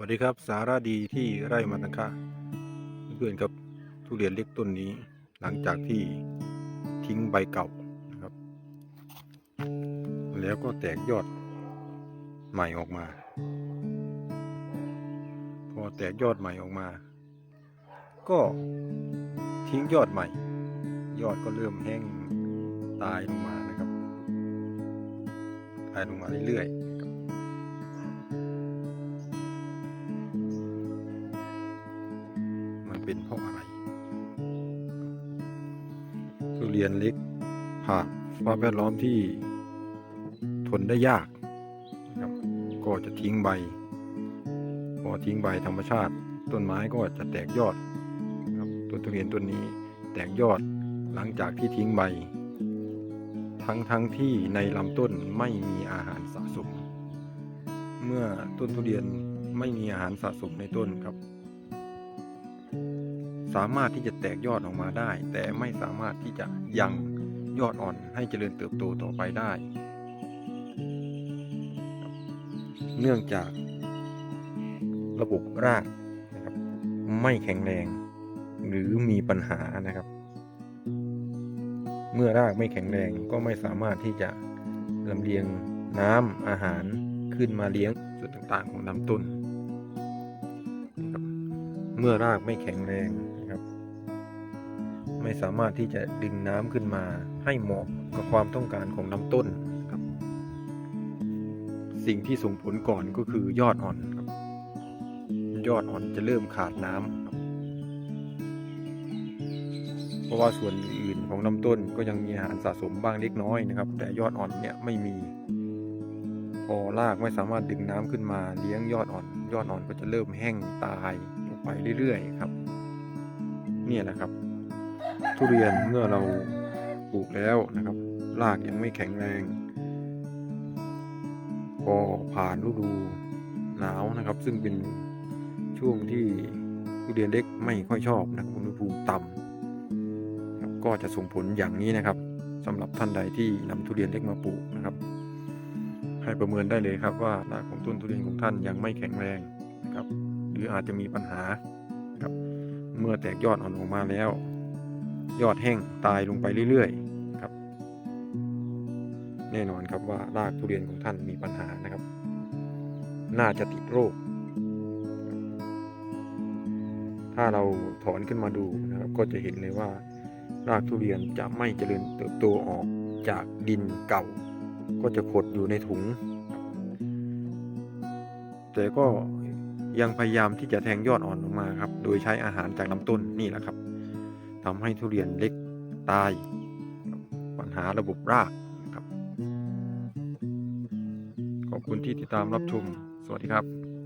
วัสดีครับสาระดีที่ไร่มันตังค่าเพื่อนครับทุเรียนเล็กต้นนี้ หลังจากที่ทิ้งใบเก่านะครับ แล้วก็แตกยอดใหม่ออกมา พอแตกยอดใหม่ออกมา ก็ทิ้งยอดใหม่ ยอดก็เริ่มแห้งตายลงมานะครับ ตายลงมาเรื่อยๆ เป็นเพราะอะไร ทุเรียนเล็กผ่านสภาพแวดล้อมที่ทนได้ยากนะครับก็จะทิ้งใบ พอทิ้งใบธรรมชาติ ต้นไม้ก็จะแตกยอดครับต้นทุเรียนต้นนี้แตกยอดหลังจากที่ทิ้งใบ ทั้งทั้งที่ในลำต้นไม่มีอาหารสะสม เมื่อต้นทุเรียนไม่มีอาหารสะสมในต้นครับ สามารถที่จะแตกยอดออกมาได้ แต่ไม่สามารถที่จะยังยอดอ่อนให้เจริญเติบโตต่อไปได้ เนื่องจากระบบรากนะครับไม่แข็งแรง หรือมีปัญหานะครับ เมื่อรากไม่แข็งแรงก็ไม่สามารถที่จะลำเลียงน้ำอาหารขึ้นมาเลี้ยงส่วนต่างๆของลำต้น เมื่อรากไม่แข็งแรง ไม่สามารถที่จะดึงน้ำขึ้นมาให้เหมาะกับความต้องการของลำต้นครับ สิ่งที่ส่งผลก่อนก็คือยอดอ่อนครับ ยอดอ่อนจะเริ่มขาดน้ำครับเพราะว่าส่วนอื่นของลำต้นก็ยังมีอาหารสะสมบ้างเล็กน้อยนะครับ แต่ยอดอ่อนเนี่ยไม่มีพอรากไม่สามารถดึงน้ำขึ้นมาเลี้ยงยอดอ่อน ยอดอ่อนก็จะเริ่มแห้งตายลงไปเรื่อยๆครับ เนี่ยแหละครับ ทุเรียนเมื่อเราปลูกแล้วนะครับรากยังไม่แข็งแรงพอผ่านฤดูหนาวนะครับ ซึ่งเป็นช่วงที่ทุเรียนเล็กไม่ค่อยชอบนะครับอุณหภูมิต่ำก็จะส่งผลอย่างนี้นะครับสำหรับท่านใดที่นำทุเรียนเล็กมาปลูกนะครับ ให้ประเมินได้เลยครับว่ารากของต้นทุเรียนของท่านยังไม่แข็งแรงนะครับ หรืออาจจะมีปัญหาครับเมื่อแตกยอดอ่อนออกมาแล้ว ยอดแห้งตายลงไปเรื่อยๆครับ แน่นอนครับว่ารากทุเรียนของท่านมีปัญหานะครับ น่าจะติดโรค ถ้าเราถอนขึ้นมาดูนะครับ ก็จะเห็นเลยว่ารากทุเรียนจะไม่เจริญเติบโตออกจากดินเก่า ก็จะขดอยู่ในถุง แต่ก็ยังพยายามที่จะแทงยอดอ่อนออกมาครับ โดยใช้อาหารจากลำต้นนี่แหละครับ ทำให้ทุเรียนเล็กตาย ปัญหาระบบรากครับ ขอบคุณที่ติดตามรับชม สวัสดีครับ